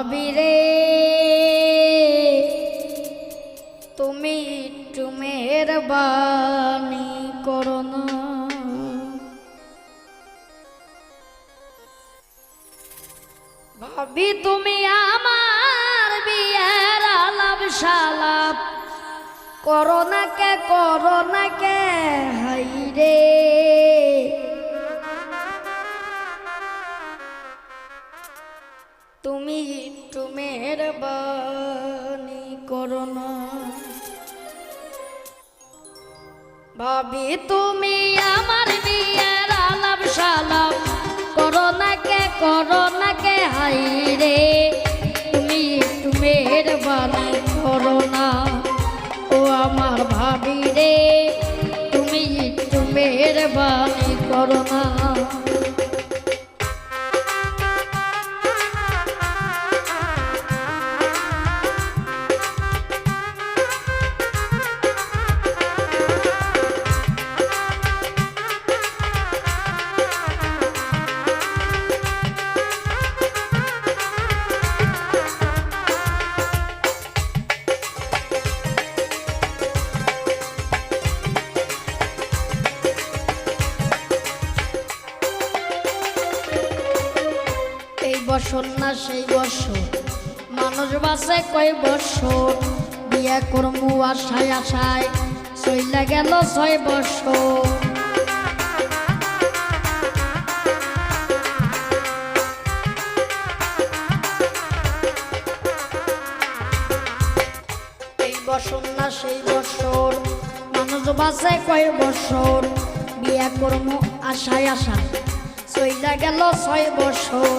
ভাবি রে। তুমি একটু মেহরবানি করো না। ভাবি তুমি আমার বিয়ের আলাপ সালাপ করো না কে, করো না কে, হাই রে। তুমি একটু মেহরবানি করো না। ভাবি তুমি আমার বিয়ের আলাপ সালাপ করো না কে, করো না কে হাই রে। তুমি একটু মেহরবানি করো না। ও আমার ভাবি রে, তুমি একটু মেহরবানি করো না। বছর না সেই বছর মানুষ বাসে কয় বছর বিয়ে করমু আশায় আশায়, চইলা গেল ছয় বছর এই সেই বাসে কয় বছর বিয়ে করমু আশায় আশায়, চইলা গেল ছয় বছর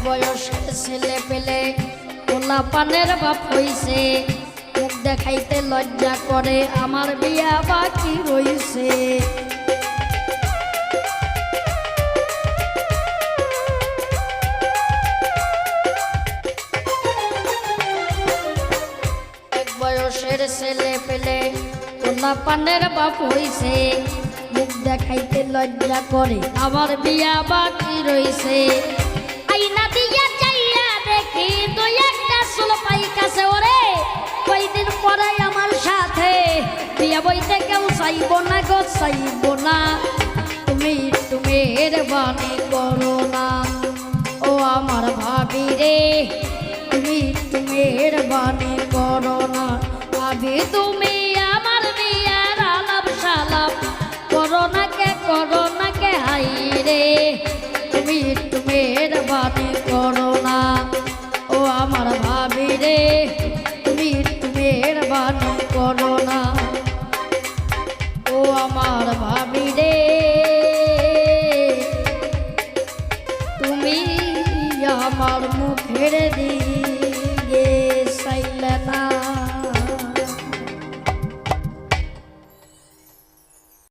এক বয়সের ছেলে পেলে কোলা পানের বাপ হইছে। মুখ দেখাইতে লজ্জা করে, আমার বিয়া বাকি রইছে। ছেলে পেলে কোলা পানের বাপ হইছে। মুখ দেখাইতে লজ্জা করে, আমার বিয়া বাকি চাইয়া দুই একটা সুল পাই কাছে ওরে। কয়দিন পরে আমার সাথে বিয়া বইতে কেউ চাইব না গো, চাইব না। তুমি তুমি বাণী করো না। ও আমার ভাবি রে, তুমি তুমি বাণী করো না। ভাবি, তুমি আমার বিয়ার আলাপ সালাপ করো না কে, করো না কে, হাই রে। তুমি ছেড়ে দিই